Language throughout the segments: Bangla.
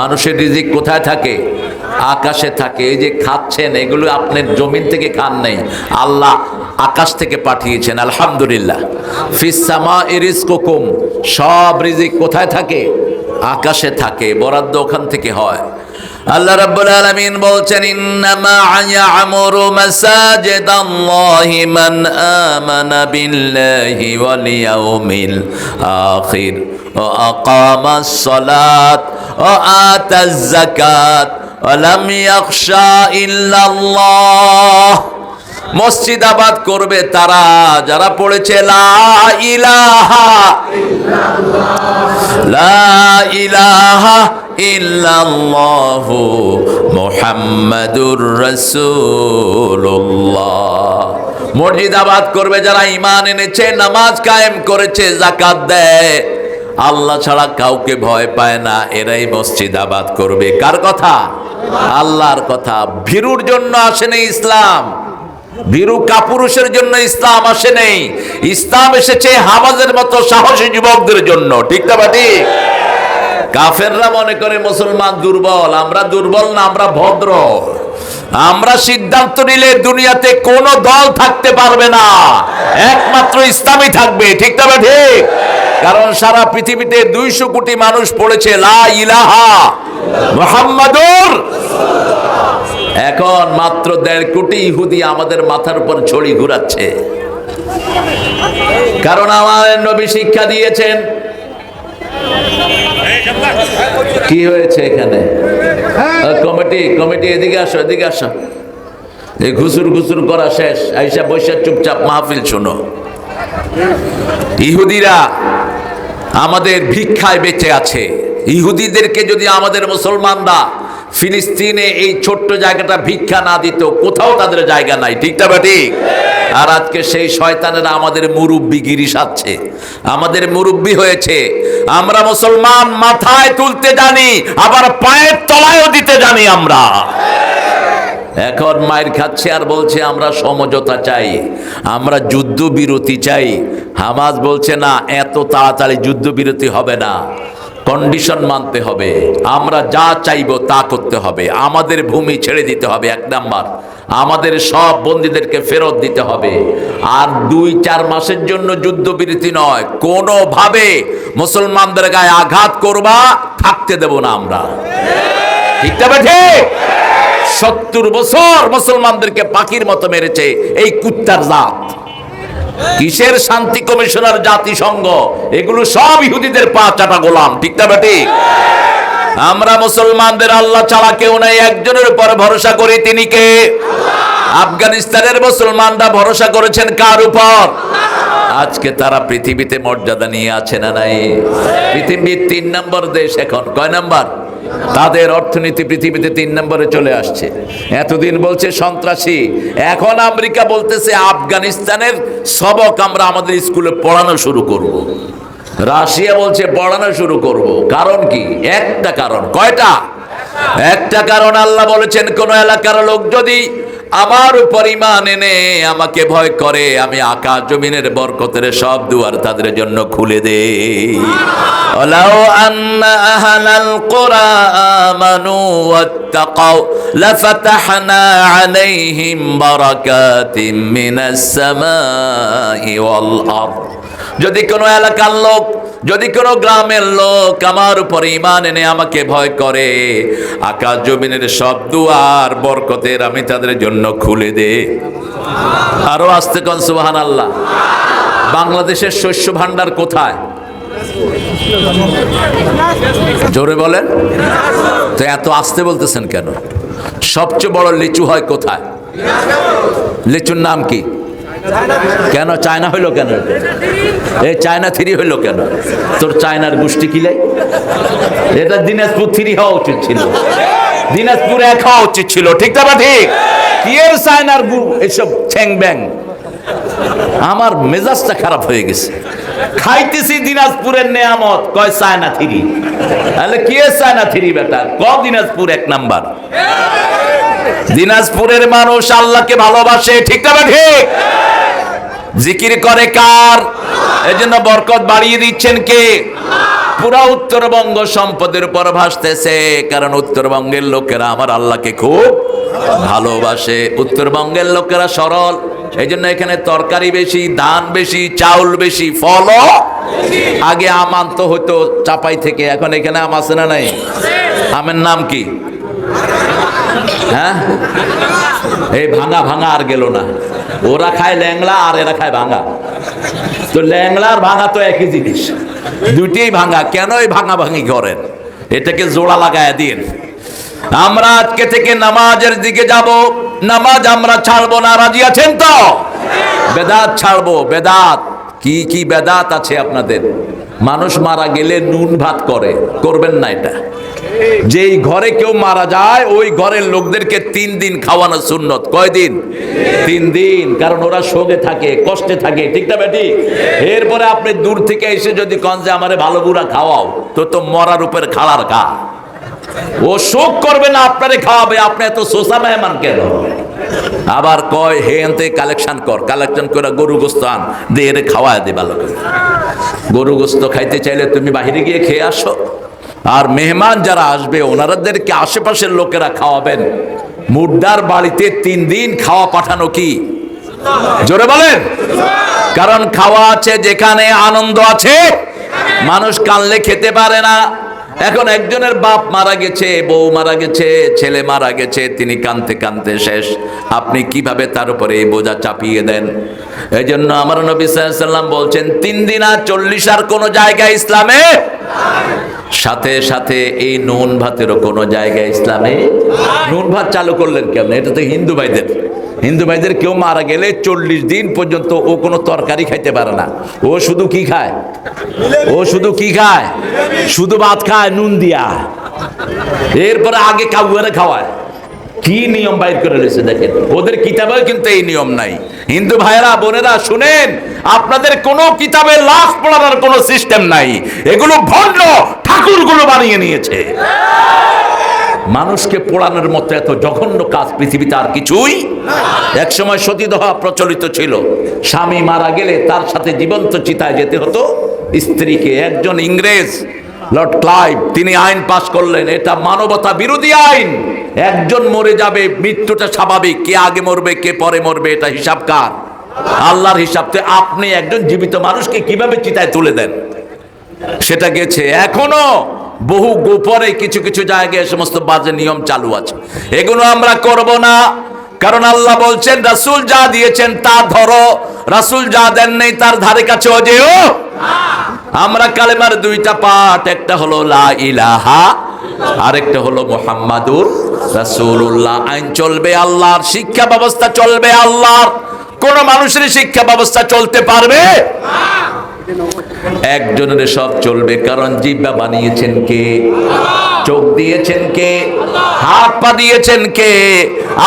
মানুষের রিজিক কোথায় থাকে? আকাশে থাকে। এই যে খাচ্ছেন, এগুলো আপনার জমিন থেকে খান নেই। আল্লাহ আকাশ থেকে পাঠিয়েছেন, আলহামদুলিল্লাহ। ফিসামা ইরিস কুকুম সব রিজিক কোথায় থাকে? আকাশে থাকে, বরাদ্দ ওখান থেকে হয়। আল্লাহ রাব্বুল আলামিন বলছেন, ইন্নামা ইয়ামুরু মাসাজিদাল্লাহি মান আমানা বিল্লাহি ওয়াল ইয়াউমিল আখির। ওয়া আকামাস সালাত ওয়া আতাজ যাকাত ওয়া লাম ইয়াখশা ইল্লাল্লাহ। মসজিদ আবাদ করবে তারা, যারা পড়েছে, লা ইলাহা লা ইলাহা ইল্লাল্লাহু মুহাম্মাদুর রাসূলুল্লাহ। মসজিদ করবে যারা ঈমান এনেছে, নামাজ কায়েম করেছে, যাকাত দেয়। আল্লাহ ছাড়া কাউকে ভয় পায় না, এরাই মসজিদ করবে। কার কথা? আল্লাহর কথা। ভীরুর জন্য আসেনি ইসলাম। ভীরু কাপুরুষের জন্য ইসলাম আসে নেই। ইসলাম এসেছে হামাজের মতো সাহসী যুবকদের জন্য। ঠিক না বাটি কাফেররা মনে করে মুসলমান দুর্বল, আমরা দুর্বল না, আমরা ভদ্র। আমরা সিদ্ধান্ত নিলে দুনিয়াতে কোন দল থাকতে পারবে না। একমাত্র ইসলামই থাকবে, ঠিক না ঠিক কারণ সারা পৃথিবীতে দুইশো কোটি মানুষ পড়েছে এখন মাত্র দেড় কোটি ইহুদি আমাদের মাথার উপর ছড়ি ঘুরাচ্ছে। কারণ আমার নবী শিক্ষা দিয়েছেন কি হয়েছে এখানে? কমিটি কমিটি এদিকে আসো এদিকে আসো। এই ঘুসুর ঘুসুর করা শেষ। আইসা বৈশা চুপচাপ মাহফিল শোনো। ইহুদিরা আমাদের ভিক্ষায় বেঁচে আছে। ইহুদিদেরকে যদি আমাদের মুসলমানরা ফিলিস্তিনে এই ছোট্ট জায়গাটা ভিক্ষা না দিত কোথাও তাদের জায়গা নাই। ঠিক না ঠিক আর আজকে সেই শয়তানেরা আমাদের মুরব্বি গিরি সাচ্ছে আমাদের মুরব্বি হয়েছে, আমরা মুসলমান মাথায় তুলতে জানি, আবার পায়ের তলায়ও দিতে জানি আমরা। এখন মায়ের খাচ্ছে আর বলছে, আমরা সমঝোতা চাই, আমরা যুদ্ধবিরতি চাই। হামাজ বলছে, না, এত তাড়াতাড়ি যুদ্ধবিরতি হবে না। কন্ডিশন মানতে হবে। আমরা যা চাইব তা করতে হবে। আমাদের ভূমি ছেড়ে দিতে হবে এক নাম্বার। আমাদের সব বন্দীদেরকে ফেরত দিতে হবে। আর দুই চার মাসের জন্য যুদ্ধবিরতি নয়। কোনোভাবে মুসলমানদের গায়ে আঘাত করবা, থাকতে দেব না আমরা। ঠিক তবে ঠিক সত্তর বছর মুসলমানদেরকে পাখির মতো মেরেছে এই কুত্তার জাত। কিসের শান্তি কমিশনার জাতিসংঘ? এগুলো সব ইহুদিদের পা চাটা গোলাম, ঠিক না আমরা মুসলমানদের আল্লাহ ছাড়া কেউ নাই, একজনের উপর ভরসা করি, তিনি কে? আফগানিস্তানের মুসলমানরা ভরসা করেছেন কার উপর? আজকে তারা পৃথিবীতে মর্যাদা নিয়ে আছে না নাই? পৃথিবীর তিন নম্বর দেশ এখন। কয় নাম্বার? তাদের অর্থনীতি পৃথিবীতে তিন নম্বরে চলে আসছে। এতদিন বলছে সন্ত্রাসী। এখন আমেরিকা বলতেছে, আফগানিস্তানের সবক আমরা আমাদের স্কুলে পড়ানো শুরু করব। রাশিয়া বলছে, পড়ানো শুরু করব। কারণ কি? একটা কারণ। কয়টা? একটা কারণ আল্লাহ বলেছেন, কোন এলাকার লোক যদি আমার উপর ইমান এনে আমাকে ভয় করে, আমি আকাশ জমিনের বরকতের সব দুয়ার তাদের জন্য খুলে দে। ওলাও যদি কোনো এলাকার লোক, যদি কোনো গ্রামের লোক আমার উপর ইমান এনে আমাকে ভয় করে, আকাশ জমিনের সব দুয়ার বরকতের আমি তাদের জন্য খুলে দে। আরও আসতে কন সুবাহান আল্লাহ বাংলাদেশের শস্য ভান্ডার কোথায়? জোরে বলেন। তো এত আসতে বলতেছেন কেন? সবচেয়ে বড় লিচু হয় কোথায়? লিচুর নাম কি? কেন? চায়না হইল কেন? এই চায়না থ্রি হইল কেন? তোর চায়নার গোষ্ঠী কিলাই এটা দিনাজপুর থ্রি হওয়া উচিত ছিল। দিনাজপুর এক হওয়া উচিত ছিল। ঠিক না ঠিক? কি এর চায়নার গু এসব ছ্যাং ব্যাং আমার মেজাজটা খারাপ হয়ে গেছে। খাইতেছি দিনাজপুরের নেয়ামত। কয় চায়না থ্রি তাহলে কি চায়না থ্রি বেটা? ক দিনাজপুর? এক নাম্বার। দিনাজপুরের মানুষ আল্লাহকে ভালোবাসে। ঠিক না ঠিক? জিকির করে কার? এই জন্য বরকত বাড়িয়ে দিচ্ছেন কে? পুরা উত্তরবঙ্গ সম্পদের উপর ভাসতেছে, কারণ উত্তরবঙ্গের লোকেরা আমার আল্লাহকে খুব ভালোবাসে। উত্তরবঙ্গের লোকেরা সরল এই জন্য এখানে তরকারি বেশি, ধান বেশি, চাউল বেশি ফল আগে আম আনতো হতো চাপাই থেকে, এখন এখানে আম আছে না নাই? আমের নাম কি? হ্যাঁ? এই ভাঙা ভাঙা আর গেল না। ওরা খায় ল্যাংলা আর এরা খায় ভাঙা। তো ল্যাংলা আর ভাঙা তো একই জিনিস। দুইটাই ভাঙা। কেন এই ভাঙা ভাঙি করেন? এটাকে জোড়া লাগায় দিন। আমরা আজকে থেকে নামাজের দিকে যাব। নামাজ আমরা ছাড়বো না। রাজি আছেন তো? বেদাত ছাড়বো। বেদাত। কি কি বেদাত আছে আপনাদের? মানুষ মারা গেলে নুন ভাত করে। করবেন না এটা। যেই ঘরে কেউ মারা যায়, ওই ঘরের লোকদেরকে তিন দিন খাওয়ানো সুন্নত। কয়দিন? তিন দিন, কারণ ওরা শোকে থাকে, কষ্টে থাকে। ঠিক না বেটি? এরপরে আপনি দূর থেকে এসে যদি কন যে, আমারে ভালো বুড়া খাওয়াও তো তো মরার উপর খাড়ার খা ও শোক করবে না, আপনারে খাওয়াবে। আপনি এত সোসা মেহমান কেন? আবার কয়, হে এনতে কালেকশন কর। কালেকশন করে গরু গোস্ত আন। দিয়ে খাওয়ায় দে ভালো গরু গোস্ত খাইতে চাইলে তুমি বাহিরে গিয়ে খেয়ে আসো। আর মেহমান যারা আসবে ওনারাদেরকে আশেপাশের লোকেরা খাওয়াবেন। মুড্ডার বাড়িতে তিন দিন খাওয়া পাঠানো কি? জোরে বলেন। কারণ খাওয়া আছে যেখানে আনন্দ আছে। মানুষ কানলে খেতে পারে না। এখন একজনের বাপ মারা গেছে, বউ মারা গেছে, ছেলে মারা গেছে, তিনি কানতে কানতে শেষ। আপনি কীভাবে তার উপরে এই বোঝা চাপিয়ে দেন? এই জন্য আমার নবী সাল্লাম বলছেন, তিন দিন আর চল্লিশ আর কোনো জায়গায় ইসলামে? সাথে সাথে এই নুন ভাতেরও কোনো জায়গায় ইসলামে? নুন ভাত চালু করলেন কেমন? এটা তো হিন্দু ভাইদের। হিন্দু ভাইদের কেউ মারা গেলে চল্লিশ দিন পর্যন্ত ও কোনো তরকারি খাইতে পারে না। ও শুধু কি খায়? ও শুধু কি খায়? শুধু ভাত খায়, নুন দিয়া। এরপরে আগে কাউয়ারে খাওয়ায়। কি নিয়ম বাইর করে রয়েছে দেখেন। ওদের কিতাবেও কিন্তু এই নিয়ম নাই। হিন্দু ভাইরা বোনেরা, শুনেন, আপনাদের কোনো কিতাবে লাশ পড়ানোর কোনো সিস্টেম নাই। এগুলো ভণ্ড ঠাকুরগুলো বানিয়ে নিয়েছে। মানুষকে পোড়ানোর মতো এত জঘন্য কাজ পৃথিবীতে আর কিছুই একসময় সতীদাহ প্রচলিত ছিল। স্বামী মারা গেলে তার সাথে জীবন্ত চিতায় যেতে হতো। স্ত্রীকে একজন ইংরেজ লর্ড ক্লাইভ তিনি আইন পাশ করলেন। এটা মানবতা বিরোধী আইন। একজন মরে যাবে মৃত্যুটা স্বাভাবিক। কে আগে মরবে কে পরে মরবে এটা হিসাব কার? আল্লাহর হিসাবতে আপনি একজন জীবিত মানুষকে কীভাবে চিতায় তুলে দেন? সেটা গেছে এখনও। বহু গোপরে কিছু কিছু জায়গায় সমস্ত বাজে নিয়ম চালু আছে। এগুলো আমরা করব না। কারণ আল্লাহ বলছেন, রাসূল যা দিয়েছেন তা ধরো। রাসূল যা দেন নেই তার ধারে কাছে যেও আমরা কালেমার দুইটা পাঠ, একটা হলো লা ইলাহা, আরেকটা হলো মোহাম্মাদুর রাসূলুল্লাহ। আইন চলবে আল্লাহর, শিক্ষা ব্যবস্থা চলবে আল্লাহর। কোন মানুষের শিক্ষা ব্যবস্থা চলতে পারবে? একজনের সব চলবে কারণ জিব্বা বানিয়েছেন কে চোখ দিয়েছেন কে হাত পা দিয়েছেন কে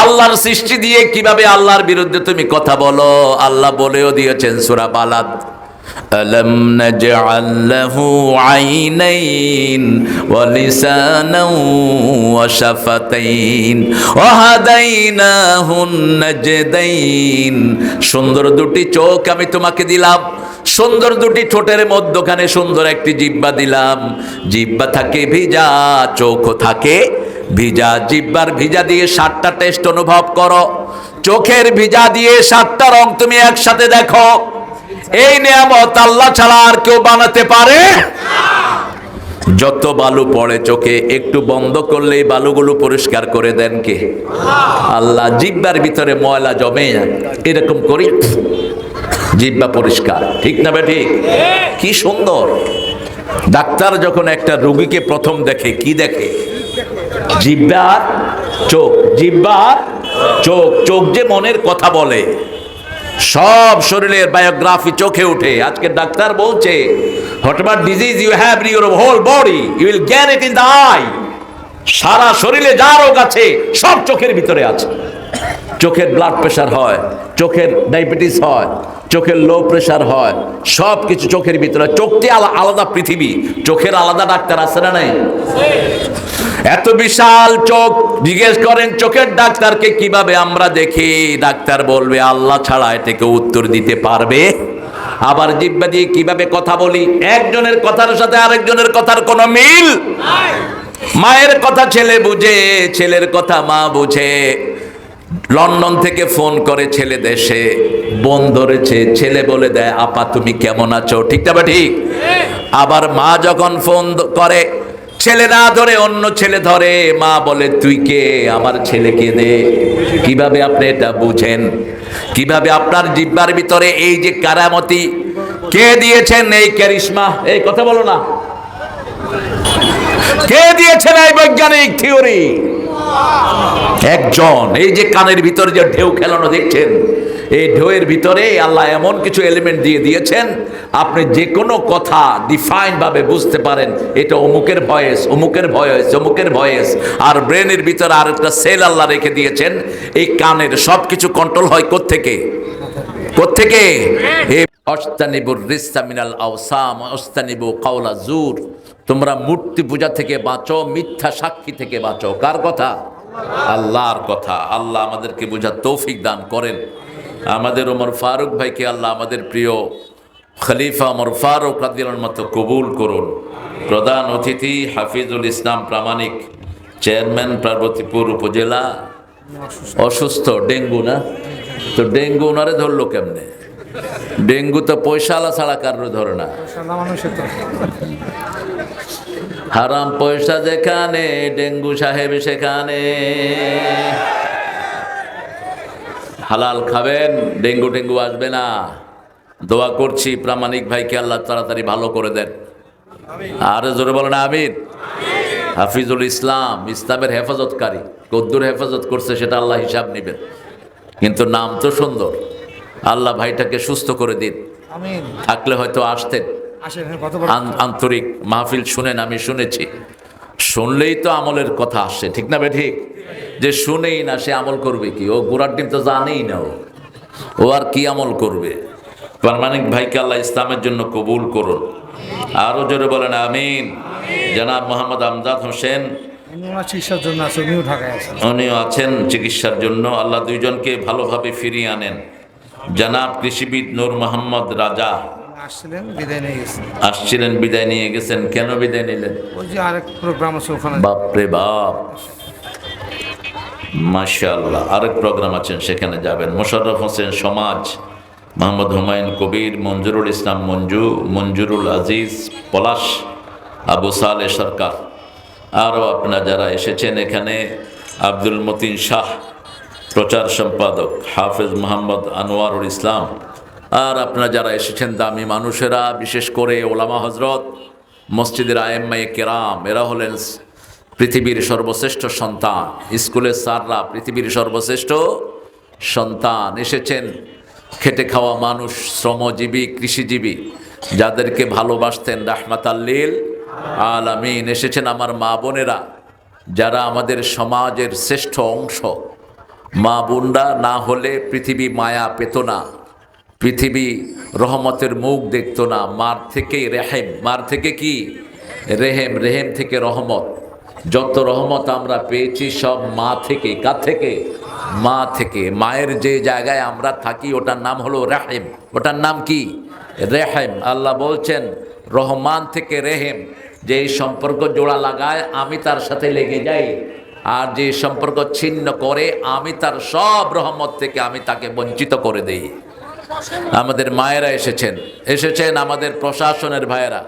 আল্লাহর সৃষ্টি দিয়ে কিভাবে আল্লাহর বিরুদ্ধে তুমি কথা বলো আল্লাহ বলেও দিয়েছেন সুরা বালাদ ألم نجعل له عينين ولسانا وشفتين وهديناه النجدين সুন্দর দুটি চোখ আমি তোমাকে দিলাম সুন্দর দুটি ঠোঁটের মধ্যখানে সুন্দর একটি জিব্বা দিলাম। জিব্বা থাকে ভিজা, চোখ থাকে ভিজা। জিব্বার ভিজা দিয়ে সাতটা টেস্ট অনুভব করো। চোখের ভিজা দিয়ে সাতটা রং তুমি একসাথে দেখো। এই নিয়ামত আল্লাহ ছাড়া আর কেউ বানাতে পারে? যত বালু পড়ে চোখে, একটু বন্ধ করলে এই বালুগুলো পরিষ্কার করে দেন কে? আল্লাহ জিব্বার ভিতরে ময়লা জমে এরকম করি জিব্বা পরিষ্কার। ঠিক না ঠিক কি সুন্দর। ডাক্তার যখন একটা রোগীকে প্রথম দেখে, কি দেখে? জিব্বা চোখ। জিব্বা চোখ। চোখ যে মনের কথা বলে। সব শরীরের বায়োগ্রাফি চোখে উঠে। আজকে ডাক্তার বলছে what disease you have your whole body, you will gain it in the eye. সারা শরীরে যা রোগ আছে, সব চোখের ভিতরে আছে। চোখের ব্লাড প্রেশার হয়, চোখের ডায়াবেটিস হয় চোখের লো প্রেশার হয় সব কিছু চোখের ভিতরে। চোখটি আলা- আলাদা পৃথিবী। চোখের আলাদা ডাক্তার আছে না নাই? এত বিশাল চোখ। জিজ্ঞেস করেন, চোখের ডাক্তারকে কীভাবে আমরা দেখি? ডাক্তার বলবে, আল্লাহ ছাড়া এটাকে উত্তর দিতে পারবে। আবার জিব্বা দিয়ে কীভাবে কথা বলি? একজনের কথার সাথে আরেকজনের কথার কোনো মিল মায়ের কথা ছেলে বুঝে, ছেলের কথা মা বুঝে। লন্ডন থেকে ফোন করে ছেলে দেশে বোন ধরেছে, ছেলে বলে দেয়, আপা, তুমি কেমন আছো? ঠিক না ঠিক? আবার মা যখন ফোন করে, ছেলে না ধরে, অন্য ছেলে ধরে। মা বলে, তুই কে? আমার ছেলেকে দে। কীভাবে আপনি এটা বুঝেন? কীভাবে আপনার জিব্বার ভিতরে এই যে কারামতি, কে দিয়েছেন এই ক্যারিশমা? এই কথা বলো না। কে দিয়েছেন এই বৈজ্ঞানিক থিওরি? একজন এই যে কানের ভিতরে যে ঢেউ খেলানো দেখছেন, এই ঢেউয়ের ভিতরে আল্লাহ এমন কিছু এলিমেন্ট দিয়ে দিয়েছেন, আপনি যে কোনো কথা ডিফাইন ভাবে বুঝতে পারেন, এটা অমুকের ভয়েস অমুকের ভয়েস অমুকের ভয়েস। আর ব্রেনের ভিতরে আর একটা সেল আল্লাহ রেখে দিয়েছেন, এই কানের সব কিছু কন্ট্রোল হয় কোত্থেকে? কোত্থেকে? অস্তানিবুর রিস্তা মিনাল আওসাম অস্তানিবু কাওলা জুর। তোমরা মূর্তি পূজা থেকে বাঁচো, মিথ্যা সাক্ষী থেকে বাঁচো। কার কথা? আল্লাহর কথা। আল্লাহ আমাদেরকে বোঝার তৌফিক দান করেন। আমাদের ওমর ফারুক ভাইকে আল্লাহ আমাদের প্রিয় খলিফা ওমর ফারুক রাদিয়াল্লাহুর মতো কবুল করুন। প্রধান অতিথি হাফিজুল ইসলাম প্রামাণিক চেয়ারম্যান পার্বতীপুর উপজেলা। অসুস্থ, ডেঙ্গু না? তো ডেঙ্গু ওনারে ধরলো কেমনে? ডেঙ্গু তো পয়সালা ছাড়া কারোর ধরে না। হারাম পয়সা যেখানে ডেঙ্গু সাহেব সেখানে। হালাল খাবেন ডেঙ্গু টেঙ্গু আসবে না। দোয়া করছি প্রামাণিক ভাইকে আল্লাহ তাড়াতাড়ি ভালো করে দেন। আরে জোরে বলেন আমিন। হাফিজুল ইসলাম ইসলামের হেফাজতকারী কদ্দুর হেফাজত করছে সেটা আল্লাহ হিসাব নেবেন। কিন্তু নাম তো সুন্দর। আল্লাহ ভাইটাকে সুস্থ করে দিন। থাকলে হয়তো আসতেন। আন্তরিক মাহফিল শুনেন আমি শুনেছি। শুনলেই তো আমলের কথা আসে ঠিক না বে ঠিক যে শুনেই না সে আমল করবে কি? ও গোড়ার ডিম তো জানেই না ও। ও আর কি আমল করবে? পারমানিক ভাইকে আল্লাহ ইসলামের জন্য কবুল করুন। আরও জোরে বলেন আমিন। জনাব মোহাম্মদ আমজাদ হোসেন। চিকিৎসার জন্য আছেন। উনিও আছেন চিকিৎসার জন্য। আল্লাহ দুইজনকে ভালোভাবে ফিরিয়ে আনেন। জনাব কৃষিবিদ নূর মোহাম্মদ রাজা। আসছিলেন বিদায় নিয়ে গেছেন। আসছিলেন বিদায় নিয়ে গেছেন কেন বিদায় নিলেন? ওই যে আরেক প্রোগ্রাম আছে ওখানে। বাপরে বাপ। মাশাল্লাহ আরেক প্রোগ্রাম আছেন সেখানে যাবেন। মোশাররফ হোসেন সমাজ মোহাম্মদ হুমায়ুন কবির মঞ্জুরুল ইসলাম মঞ্জু মঞ্জুরুল আজিজ পলাশ আবু সালে সরকার। আরও আপনারা যারা এসেছেন এখানে আব্দুল মতিন শাহ প্রচার সম্পাদক হাফেজ মোহাম্মদ আনোয়ারুল ইসলাম। আর আপনারা যারা এসেছেন দামি মানুষেরা, বিশেষ করে ওলামা হজরত মসজিদের আয়েম্মায়ে কেরাম, এরা হলেন পৃথিবীর সর্বশ্রেষ্ঠ সন্তান। স্কুলের স্যাররা পৃথিবীর সর্বশ্রেষ্ঠ সন্তান। এসেছেন খেটে খাওয়া মানুষ, শ্রমজীবী, কৃষিজীবী, যাদেরকে ভালোবাসতেন রাহমাত আল্লিল আলামিন। এসেছেন আমার মা বোনেরা, যারা আমাদের সমাজের শ্রেষ্ঠ অংশ। মা বোনরা না হলে পৃথিবী মায়া পেত না। পৃথিবী রহমতের মুখ দেখতো না। মার থেকে রেহেম। মার থেকে কি? রেহেম। রেহেম থেকে রহমত। যত রহমত আমরা পেয়েছি, সব মা থেকে। কার থেকে? মা থেকে। মায়ের যে জায়গায় আমরা থাকি, ওটার নাম হলো রেহেম। ওটার নাম কি? রেহেম। আল্লাহ বলছেন, রহমান থেকে রেহেম। যে সম্পর্ক জোড়া লাগায়, আমি তার সাথে লেগে যাই। আর যে সম্পর্ক ছিন্ন করে আমি তার সব রহমত থেকে আমি তাকে বঞ্চিত করে দেই। আমাদের মায়েরা এসেছেন। এসেছেন আমাদের প্রশাসনের ভাইয়েরা।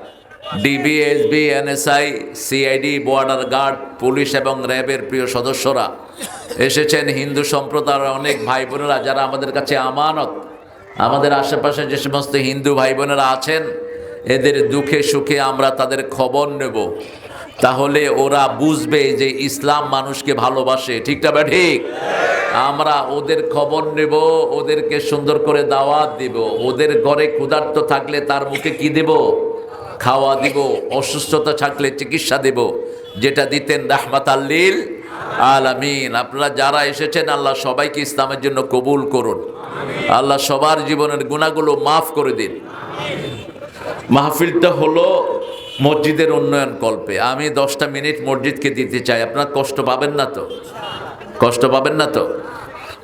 DB SB NSI CID border guard police এবং র্যাবের প্রিয় সদস্যরা এসেছেন। হিন্দু সম্প্রদায়ের অনেক ভাই বোনেরা যারা আমাদের কাছে আমানত। আমাদের আশেপাশে যে সমস্ত হিন্দু ভাই বোনেরা আছেন, এদের দুঃখে সুখে আমরা তাদের খবর নেব। তাহলে ওরা বুঝবে যে ইসলাম মানুষকে ভালোবাসে। ঠিকটা বা ঠিক? আমরা ওদের খবর নেব, ওদেরকে সুন্দর করে দাওয়াত দিব। ওদের ঘরে ক্ষুধার্ত থাকলে তার মুখে কি দেব? খাওয়া দিব, অসুস্থতা থাকলে চিকিৎসা দেব। যেটা দিতেন রাহমাত আল্লিল আলামিন। আপনারা যারা এসেছেন, আল্লাহ সবাইকে ইসলামের জন্য কবুল করুন। আল্লাহ সবার জীবনের গুণাগুলো মাফ করে দিন। মাহফিলটা হলো মসজিদের উন্নয়ন কল্পে। আমি দশটা মিনিট মসজিদকে দিতে চাই। আপনার কষ্ট পাবেন না তো? কষ্ট পাবেন না তো?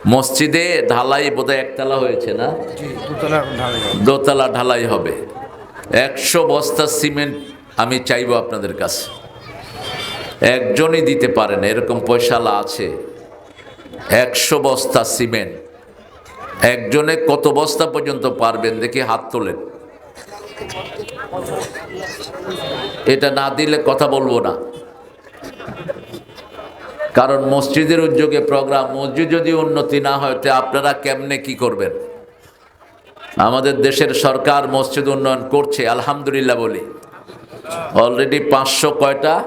মসজিদে ঢালাই বোধহয় একতলা হয়েছে না। দোতলা ঢালাই হবে। একশো বস্তা সিমেন্ট আমি চাইব আপনাদের কাছে। একজনই দিতে পারেন এরকম পয়সালা আছে। একশো বস্তা সিমেন্ট। একজনে কত বস্তা পর্যন্ত পারবেন দেখি হাত তোলেন। এটা না দিলে কথা বলব না। কারণ মসজিদের উদ্যোগে প্রোগ্রাম, মসজিদ যদি উন্নতি না হয়, তো আপনারা কেমনে কি করবেন? আমাদের দেশের সরকার মসজিদ উন্নয়ন করছে, আলহামদুলিল্লাহ বলি। অলরেডি পাঁচশো কয়টা,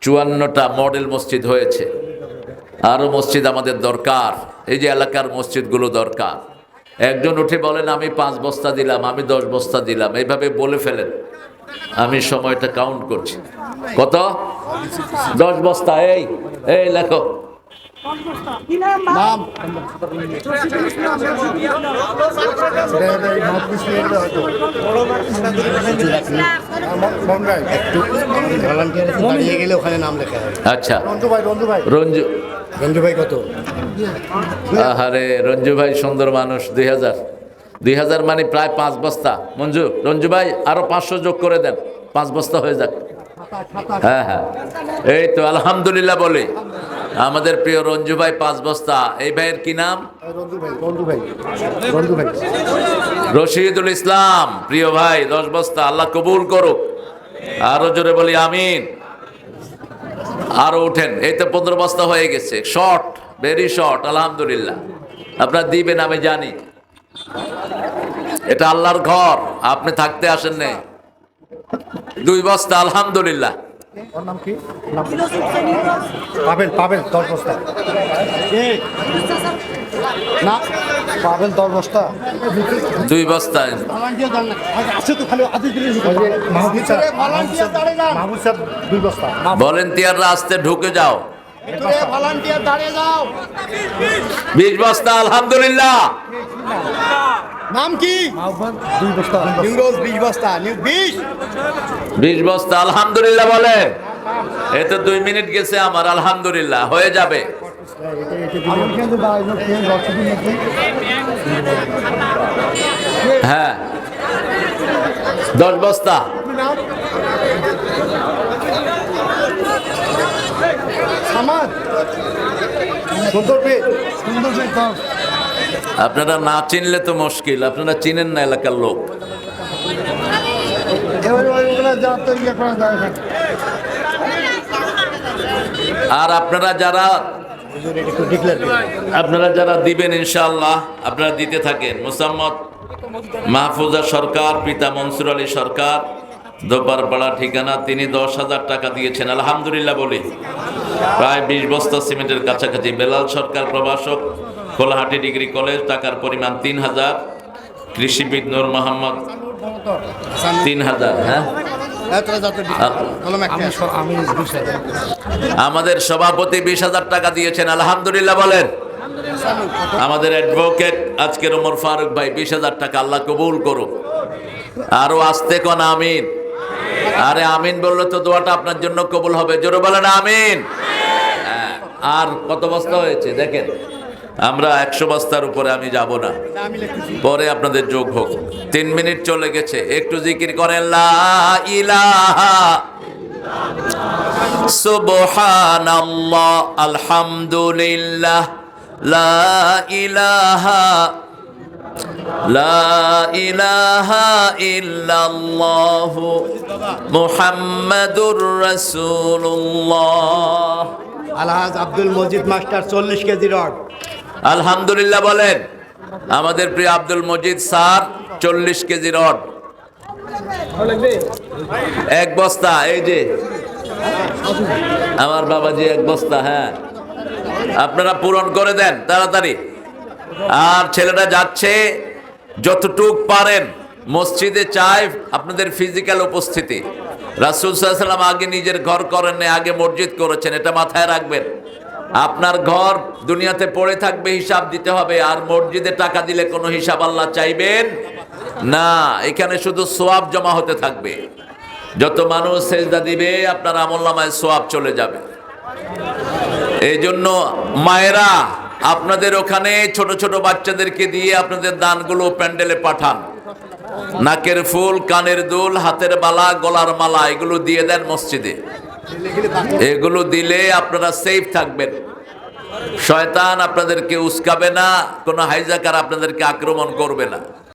চুয়ান্নটা মডেল মসজিদ হয়েছে। আরও মসজিদ আমাদের দরকার। এই যে এলাকার মসজিদগুলো দরকার। একজন উঠে বলেন আমি পাঁচ বস্তা দিলাম আমি দশ বস্তা দিলাম। এইভাবে বলে ফেলেন। আমি সময়টা কাউন্ট করছি। কত? দশ বস্তা এই এই লেখো। আচ্ছা। রঞ্জু ভাই রঞ্জু ভাই কত? আহারে রঞ্জু ভাই সুন্দর মানুষ দুই হাজার। দুই হাজার মানে প্রায় পাঁচ বস্তা। মঞ্জু রঞ্জু ভাই আরও পাঁচশো যোগ করে দেন। পাঁচ বস্তা হয়ে যাক। হ্যাঁ হ্যাঁ। এই তো আলহামদুলিল্লাহ বলি। আমাদের প্রিয় রঞ্জু ভাই পাঁচ বস্তা। এই ভাইয়ের কি নাম? রশিদুল ইসলাম প্রিয় ভাই দশ বস্তা। আল্লাহ কবুল করুক। আরও জোরে বলি আমিন। আরও উঠেন এই তো পনেরো বস্তা হয়ে গেছে। শর্ট ভেরি শর্ট আলহামদুলিল্লাহ। আপনার দিবেন, আমি জানি। এটা আল্লাহর ঘর, আপনি থাকতে আসেন নে দুই বস্তা, আলহামদুলিল্লাহ। ওর নাম কি? নাম পাবেল পাবেল দশ বস্তা। না পাবেল দশ বস্তা। দুই বস্তা। ভলেন্টিয়াররা আসতে ঢুকে যাও। যাও। বিশ বস্তা আলহামদুলিল্লাহ। নাম কি? দুই বস্তা। নিউরোজ বিশ বস্তা বিশ। বিশ বস্তা আলহামদুলিল্লাহ বলে। এই তো দুই মিনিট গেছে আমার আলহামদুলিল্লাহ হয়ে যাবে। হ্যাঁ। দশ বস্তা। সুন্দর সুন্দর আপনারা না চিনলে তো মুশকিল, আপনারা চিনেন না এলাকার লোক। আর আপনারা যারা আপনারা যারা দিবেন ইনশাআল্লাহ, আপনারা দিতে থাকেন। মুসাম্মদ মাহফুজা সরকার, পিতা মনসুর আলী সরকার দোপারপাড়া ঠিকানা, তিনি দশ হাজার টাকা দিয়েছেন। আলহামদুলিল্লাহ বলি। প্রায় বিশ বস্তা সিমেন্টের কাছাকাছি। বেলাল সরকার প্রভাষক। খোলাহাটি ডিগ্রি কলেজ টাকার পরিমাণ তিন হাজার। কৃষিবিদ নূর মোহাম্মদ তিন হাজার হ্যাঁ? আমাদের সভাপতি বিশ হাজার টাকা দিয়েছেন আলহামদুলিল্লাহ বলেন। আমাদের অ্যাডভোকেট আজকের ওমর ফারুক ভাই বিশ হাজার টাকা আল্লাহ কবুল করুক। আরও আসতে কোন আমিন? আরে আমিন বললে তো দোয়াটা আপনার জন্য কবুল হবে। জোরে বলেন আমিন। হ্যাঁ, আর কত বস্তা হয়েছে? দেখেন। আমরা একশো বস্তার উপরে আমি যাব না। পরে আপনাদের যোগ হোক। তিন মিনিট চলে গেছে। একটু জিকির করেন আলহামদুলিল্লাহ, লা ইলাহা লা ইলাহা আব্দুল মজিদ মাস্টার চল্লিশ কেজি রড। আলহামদুলিল্লাহ বলেন, আমাদের প্রিয় আব্দুল মজিদ স্যার, চল্লিশ কেজি রড। এক বস্তা, এই যে। আমার বাবাজি এক বস্তা হ্যাঁ। আপনারা পূরণ করে দেন, তাড়াতাড়ি। আর ছেলেটা যাচ্ছে, যতটুক পারেন, মসজিদে চাই আপনাদের ফিজিক্যাল উপস্থিতি। রাসুল সাল্লাম আগে নিজের ঘর করেন আগে মসজিদ করেছেন, এটা মাথায় রাখবেন। আপনার ঘর দুনিয়াতে পড়ে থাকবে, হিসাব দিতে হবে, আর মসজিদে টাকা দিলে কোনো হিসাব আল্লাহ চাইবেন না। এখানে শুধু সোয়াব জমা হতে থাকবে। যত মানুষ সেজদা দিবে, আপনার আমল নামায় সোয়াব চলে যাবে। এই জন্য মায়েরা, আপনাদের ওখানে ছোট ছোট বাচ্চাদেরকে দিয়ে আপনাদের দানগুলো প্যান্ডেলে পাঠান। নাকের ফুল, কানের দুল, হাতের বালা, গলার মালা, এগুলো দিয়ে দেন মসজিদে। এগুলো দিলে আপনারা সেফ থাকবেন। শয়তান আপনাদেরকে উস্কাবে না, কোনো হাইজাকার আপনাদেরকে আক্রমণ করবে না।